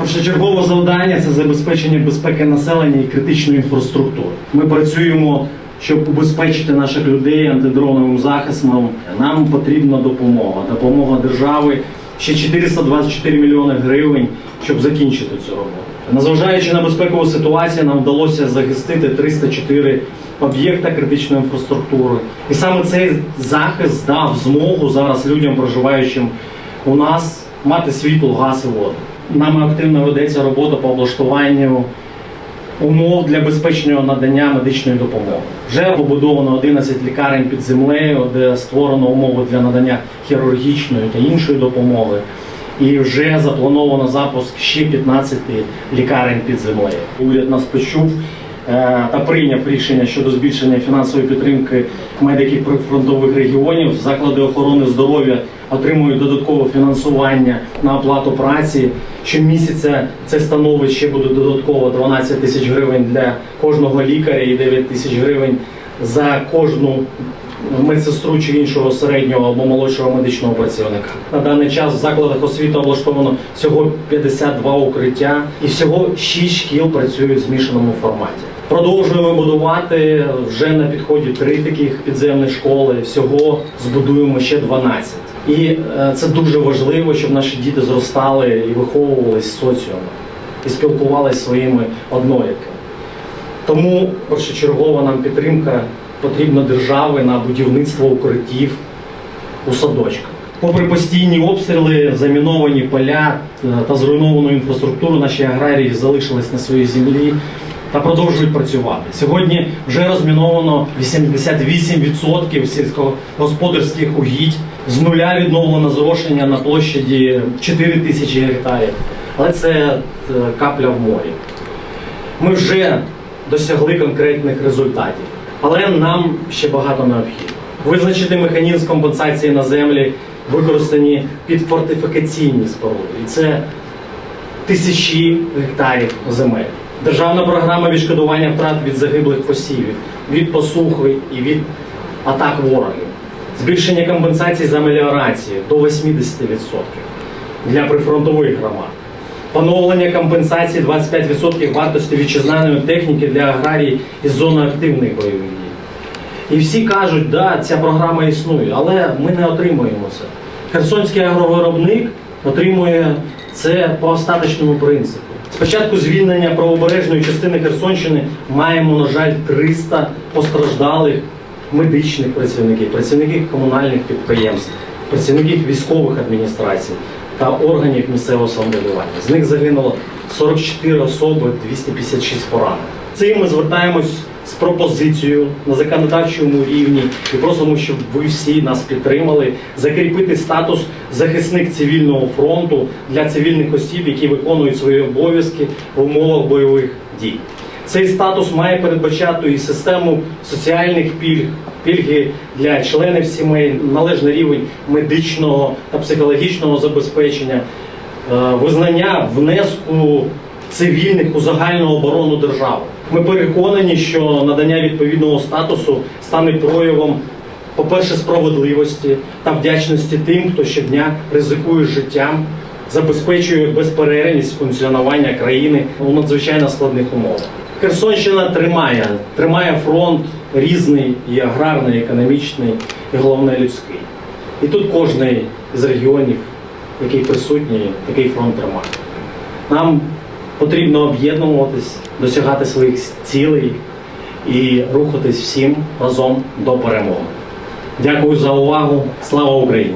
Першочергове завдання це забезпечення безпеки населення і критичної інфраструктури. Ми працюємо, щоб убезпечити наших людей антидроновим захистом. Нам потрібна допомога. Допомога держави ще 424 мільйони гривень, щоб закінчити цю роботу. Незважаючи на безпекову ситуацію, нам вдалося захистити 304 об'єкта критичної інфраструктури. І саме цей захист дав змогу зараз людям, проживаючим у нас, мати світло, газ і воду. Нами активно ведеться робота по облаштуванню умов для безпечного надання медичної допомоги. Вже побудовано 11 лікарень під землею, де створено умови для надання хірургічної та іншої допомоги. І вже заплановано запуск ще 15 лікарень під землею. Уряд нас почув та прийняв рішення щодо збільшення фінансової підтримки медиків прифронтових регіонів. Заклади охорони здоров'я отримують додаткове фінансування на оплату праці. Щомісяця це становить ще буде додатково 12 тисяч гривень для кожного лікаря і 9 тисяч гривень за кожну медсестру чи іншого середнього або молодшого медичного працівника. На даний час в закладах освіти облаштовано всього 52 укриття і всього 6 шкіл працюють в змішаному форматі. Продовжуємо будувати вже на підході три таких підземних школи. Всього збудуємо ще 12. І е, це дуже важливо, щоб наші діти зростали і виховувалися в соціумі і спілкувалися зі своїми однолітками. Тому першочергова нам підтримка потрібна держави на будівництво укриттів у садочках. Попри постійні обстріли, заміновані поля е, та зруйновану інфраструктуру, наші аграрії залишились на своїй землі та продовжують працювати. Сьогодні вже розміновано 88% сільськогосподарських угідь. З нуля відновлено зрошення на площаді 4 тисячі гектарів. Але це е, капля в морі. Ми вже досягли конкретних результатів, але нам ще багато необхідно. Визначити механізм компенсації на землі, використані під фортифікаційні споруди. І це тисячі гектарів земель. Державна програма відшкодування втрат від загиблих посівів, від посухи і від атак ворогів. Збільшення компенсацій за меліорацію до 80% для прифронтових громад. Поновлення компенсації 25% вартості вітчизняної техніки для аграрій із зони активних бойових дій. І всі кажуть, да, ця програма існує, але ми не отримуємо це. Херсонський агровиробник отримує це по остаточному принципу. Спочатку звільнення правобережної частини Херсонщини маємо, на жаль, 300 постраждалих медичних працівників, працівників комунальних підприємств, працівників військових адміністрацій та органів місцевого самоврядування. З них загинуло 44 особи, 256 поранених. Цим ми звертаємось пропозицією на законодавчому рівні і просимо, щоб ви всі нас підтримали, закріпити статус захисник цивільного фронту для цивільних осіб, які виконують свої обов'язки в умовах бойових дій. Цей статус має передбачати і систему соціальних пільг, пільги для членів сімей, належний рівень медичного та психологічного забезпечення, е, визнання внеску цивільних у загальну оборону держави. Ми переконані, що надання відповідного статусу стане проявом, по-перше, справедливості та вдячності тим, хто щодня ризикує життям, забезпечує безперервність функціонування країни у надзвичайно складних умовах. Херсонщина тримає, тримає фронт різний, і аграрний, і економічний, і головне людський. І тут кожний з регіонів, який присутній, такий фронт тримає. Нам потрібно об'єднуватись, досягати своїх цілей і рухатись всім разом до перемоги. Дякую за увагу. Слава Україні!